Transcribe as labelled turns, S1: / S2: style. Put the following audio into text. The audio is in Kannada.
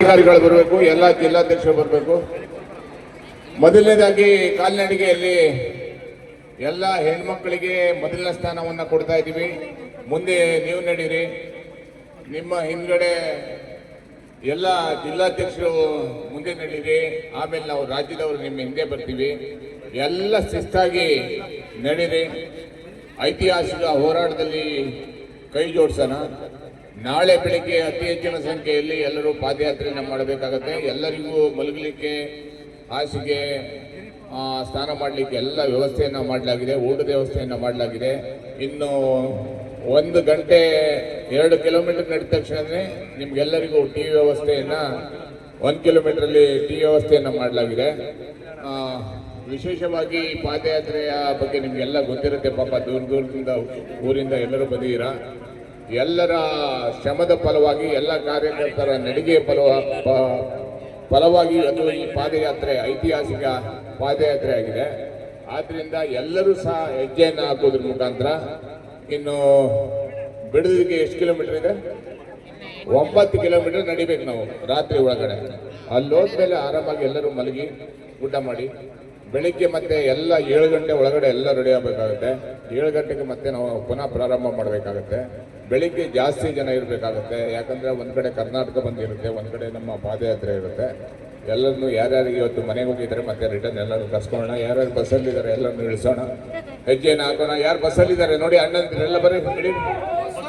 S1: ಅಧಿಕಾರಿಗಳು ಬರಬೇಕು, ಎಲ್ಲ ಜಿಲ್ಲಾಧ್ಯಕ್ಷರು ಬರಬೇಕು. ಮೊದಲನೇದಾಗಿ ಕಾಲ್ನಡಿಗೆಯಲ್ಲಿ ಎಲ್ಲ ಹೆಣ್ಮಕ್ಕಳಿಗೆ ಮೊದಲನೇ ಸ್ಥಾನವನ್ನು ಕೊಡ್ತಾ ಇದ್ದೀವಿ. ಮುಂದೆ ನೀವು ನಡೀರಿ. ನಿಮ್ಮ ಹಿಂದ್ಗಡೆ ಎಲ್ಲ ಜಿಲ್ಲಾಧ್ಯಕ್ಷರು ಮುಂದೆ ನಡೀರಿ. ಆಮೇಲೆ ನಾವು ರಾಜ್ಯದವರು ನಿಮ್ಮ ಹಿಂದೆ ಬರ್ತೀವಿ. ಎಲ್ಲ ಶಿಸ್ತಾಗಿ ನಡೀರಿ. ಐತಿಹಾಸಿಕ ಹೋರಾಟದಲ್ಲಿ ಕೈ ಜೋಡಿಸೋಣ. ನಾಳೆ ಬೆಳಿಗ್ಗೆ ಅತಿ ಹೆಚ್ಚಿನ ಸಂಖ್ಯೆಯಲ್ಲಿ ಎಲ್ಲರೂ ಪಾದಯಾತ್ರೆಯನ್ನು ಮಾಡಬೇಕಾಗತ್ತೆ. ಎಲ್ಲರಿಗೂ ಮಲಗಲಿಕ್ಕೆ, ಹಾಸಿಗೆ ಸ್ನಾನ ಮಾಡಲಿಕ್ಕೆ ಎಲ್ಲ ವ್ಯವಸ್ಥೆಯನ್ನು ಮಾಡಲಾಗಿದೆ. ಊಟದ ವ್ಯವಸ್ಥೆಯನ್ನು ಮಾಡಲಾಗಿದೆ. ಇನ್ನು ಒಂದು ಗಂಟೆ ಎರಡು ಕಿಲೋಮೀಟರ್ ನಡೆದ ತಕ್ಷಣವೇ ನಿಮಗೆಲ್ಲರಿಗೂ ಟಿ ವ್ಯವಸ್ಥೆಯನ್ನು, ಒಂದು ಕಿಲೋಮೀಟ್ರಲ್ಲಿ ಟಿ ವ್ಯವಸ್ಥೆಯನ್ನು ಮಾಡಲಾಗಿದೆ. ವಿಶೇಷವಾಗಿ ಪಾದಯಾತ್ರೆಯ ಬಗ್ಗೆ ನಿಮಗೆಲ್ಲ ಗೊತ್ತಿರುತ್ತೆ. ಪಾಪ ದೂರ ದೂರದಿಂದ ಊರಿಂದ ಎಲ್ಲರೂ ಬಂದಿದ್ದೀರಾ? ಎಲ್ಲರ ಶ್ರಮದ ಫಲವಾಗಿ ಎಲ್ಲ ಕಾರ್ಯಕರ್ತರ ನಡಿಗೆ ಫಲ ಫಲವಾಗಿ ಅದು ಈ ಪಾದಯಾತ್ರೆ, ಐತಿಹಾಸಿಕ ಪಾದಯಾತ್ರೆ ಆಗಿದೆ. ಆದ್ದರಿಂದ ಎಲ್ಲರೂ ಸಹ ಹೆಜ್ಜೆಯನ್ನು ಹಾಕೋದ್ರ ಮುಖಾಂತರ ಇನ್ನು ಬಿಡದಿಗೆ ಎಷ್ಟು ಕಿಲೋಮೀಟರ್ ಇದೆ? ಒಂಬತ್ತು ಕಿಲೋಮೀಟರ್ ನಡಿಬೇಕು ನಾವು, ರಾತ್ರಿ ಒಳಗಡೆ. ಅಲ್ಲಿ ಹೋದ್ಮೇಲೆ ಆರಾಮಾಗಿ ಎಲ್ಲರೂ ಮಲಗಿ ಊಟ ಮಾಡಿ. ಬೆಳಿಗ್ಗೆ ಮತ್ತೆ ಎಲ್ಲ ಏಳು ಗಂಟೆ ಒಳಗಡೆ ಎಲ್ಲ ರೆಡಿ ಆಗಬೇಕಾಗುತ್ತೆ. ಏಳು ಗಂಟೆಗೆ ಮತ್ತೆ ನಾವು ಪುನಃ ಪ್ರಾರಂಭ ಮಾಡಬೇಕಾಗುತ್ತೆ. ಬೆಳಿಗ್ಗೆ ಜಾಸ್ತಿ ಜನ ಇರಬೇಕಾಗುತ್ತೆ. ಯಾಕಂದರೆ ಒಂದು ಕಡೆ ಕರ್ನಾಟಕ ಬಂದಿರುತ್ತೆ, ಒಂದು ಕಡೆ ನಮ್ಮ ಪಾದಯಾತ್ರೆ ಇರುತ್ತೆ. ಎಲ್ಲರನ್ನು ಯಾರ್ಯಾರಿಗೆ ಇವತ್ತು ಮನೆಗೆ ಹೋಗಿದ್ದಾರೆ, ಮತ್ತೆ ರಿಟರ್ನ್ ಎಲ್ಲರೂ ಕರ್ಸ್ಕೊಳ್ಳೋಣ. ಯಾರ್ಯಾರು ಬಸ್ಸಲ್ಲಿದ್ದಾರೆ ಎಲ್ಲರನ್ನು ಇಳಿಸೋಣ. ಹೆಜ್ಜೆನ ಹಾಕೋಣ. ಯಾರು ಬಸ್ಸಲ್ಲಿದ್ದಾರೆ? ನೋಡಿ ಅಣ್ಣಂದಿರೆಲ್ಲ ಬರೀ